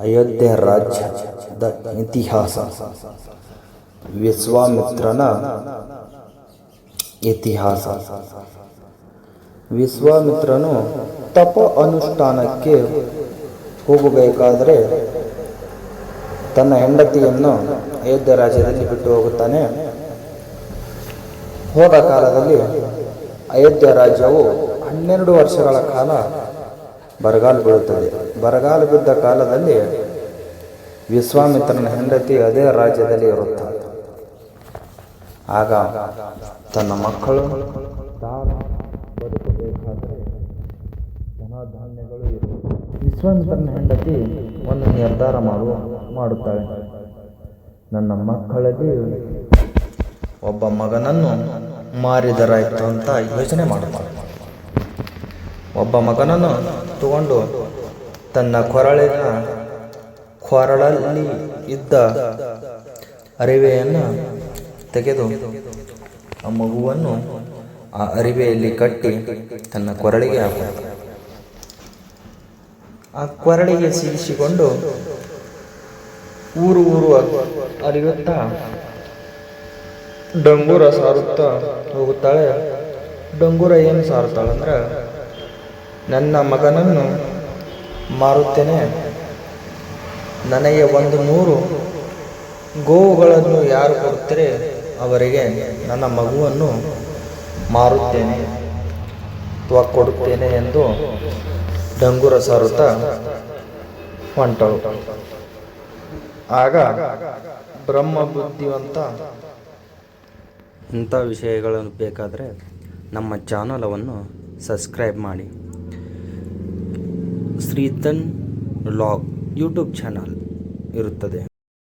ಅಯೋಧ್ಯೆ ರಾಜ್ಯದ ಇತಿಹಾಸ. ವಿಶ್ವಾಮಿತ್ರನ ಇತಿಹಾಸ. ವಿಶ್ವಾಮಿತ್ರನು ತಪ ಅನುಷ್ಠಾನಕ್ಕೆ ಹೋಗಬೇಕಾದರೆ ತನ್ನ ಹೆಂಡತಿಯನ್ನು ಅಯೋಧ್ಯ ರಾಜ್ಯದಲ್ಲಿ ಬಿಟ್ಟು ಹೋಗುತ್ತಾನೆ. ಹೋದ ಕಾಲದಲ್ಲಿ ಅಯೋಧ್ಯ ರಾಜ್ಯವು ಹನ್ನೆರಡು ವರ್ಷಗಳ ಕಾಲ ಬರಗಾಲ ಬೀಳುತ್ತದೆ. ಬರಗಾಲ ಬಿದ್ದ ಕಾಲದಲ್ಲಿ ವಿಶ್ವಾಮಿತ್ರನ ಹೆಂಡತಿ ಅದೇ ರಾಜ್ಯದಲ್ಲಿ ಇರುತ್ತಾನೆ ಆಗ ತನ್ನ ಮಕ್ಕಳು ಬದುಕಬೇಕಾದರೆ ಧನಧಾನ್ಯಗಳು ಇರುವುದು ವಿಶ್ವಾಮಿತ್ರನ ಹೆಂಡತಿ ಒಂದು ನಿರ್ಧಾರ ಮಾಡುವ ಮಾಡುತ್ತಾಳೆ. ನನ್ನ ಮಕ್ಕಳಲ್ಲಿ ಒಬ್ಬ ಮಗನನ್ನು ಮಾರಿದರಾಯಿತು ಅಂತ ಯೋಚನೆ ಮಾಡುತ್ತಾಳೆ. ಒಬ್ಬ ಮಗನನ್ನು ತಗೊಂಡು ತನ್ನ ಕೊರಳಿನ ಕೊರಳಲ್ಲಿ ಇದ್ದ ಅರಿವೆಯನ್ನು ತೆಗೆದು ಆ ಮಗುವನ್ನು ಆ ಅರಿವೆಯಲ್ಲಿ ಕಟ್ಟಿ ತನ್ನ ಕೊರಳಿಗೆ ಹಾಕ ಆ ಕೊರಳಿಗೆ ಸಿಗಿಸಿಕೊಂಡು ಊರು ಊರು ಅರಿಯುತ್ತಾ ಡಂಗೂರ ಸಾರುತ್ತಾ ಹೋಗುತ್ತಾಳೆ. ಡಂಗೂರ ಏನು ಸಾರುತ್ತಾಳೆ ಅಂದ್ರೆ ನನ್ನ ಮಗನನ್ನು ಮಾರುತ್ತೇನೆ. ನನಗೆ ಒಂದು ನೂರು ಗೋವುಗಳನ್ನು ಯಾರು ಕೊಡುತ್ತಾರೆ ಅವರಿಗೆ ನನ್ನ ಮಗುವನ್ನು ಮಾರುತ್ತೇನೆ. ಅಥವಾ ಕೊಡುತ್ತೇನೆ ಎಂದು ಡಂಗುರ ಸಾರುತ್ತ ಹೊಂಟಳು. ಆಗ ಬ್ರಹ್ಮ ಬುದ್ಧಿವಂತ ಇಂಥ ವಿಷಯಗಳನ್ನು ಬೇಕಾದರೆ ನಮ್ಮ ಚಾನಲವನ್ನು ಸಬ್ಸ್ಕ್ರೈಬ್ ಮಾಡಿ. ಶ್ರೀಧನ್ ಲಾಗ್ ಯೂಟ್ಯೂಬ್ ಚಾನಲ್ ಇರುತ್ತದೆ.